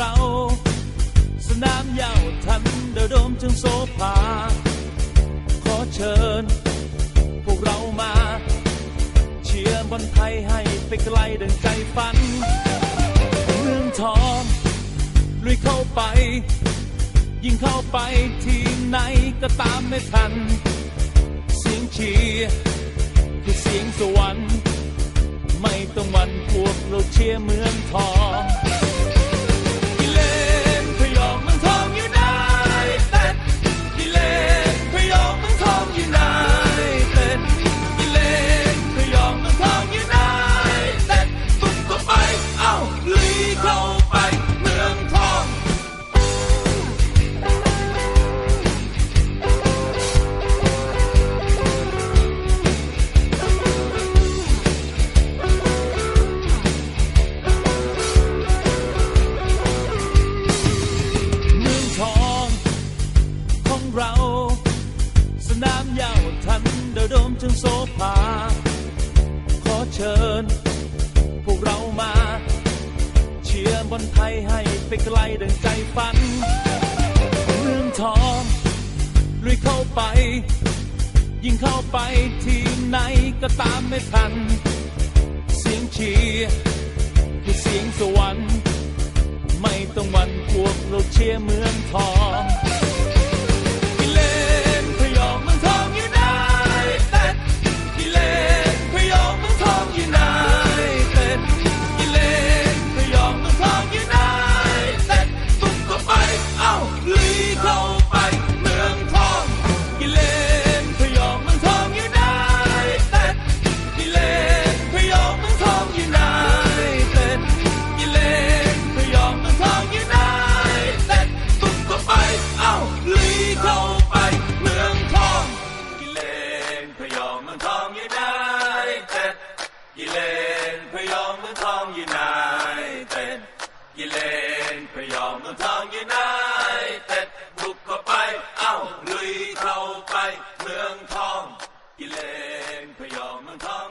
รา สนามยาวทันเดอดมจึงโซภา ขอเชิญ พวกเรามา เชียร์บอลไทยให้ไปไกลเดังใจฝัน เมืองทองลุยเข้าไป ยิงเข้าไปทีไหนก็ตามไม่ทัน เสียงเชียร์คือเสียงสวรรค์ไม่ต้องวันพวกเราเชียร์เมืองทอง เรา สนามยาวทันเดอโดมจึงโซภา ขอเชิญ พวกเรามา เชียร์บอลไทยให้ไปไกลดังใจฝัน เมืองทองลุยเข้าไป ยิงเข้าไปทีมไหนก็ตามไม่ทัน เสียงเชียร์คือเสียงสวรรค์ไม่ต้องวันพวกเราเชียร์เมืองทอง กิเลนพยองเมืองทองอยู่ไหนเต็ดกิเลนพยองเมืองทองอยู่ไหนเต็ดบุกเข้าไป เอ้าลุยเข้าไป เมืองทองกิเลนพยองเมืองทอง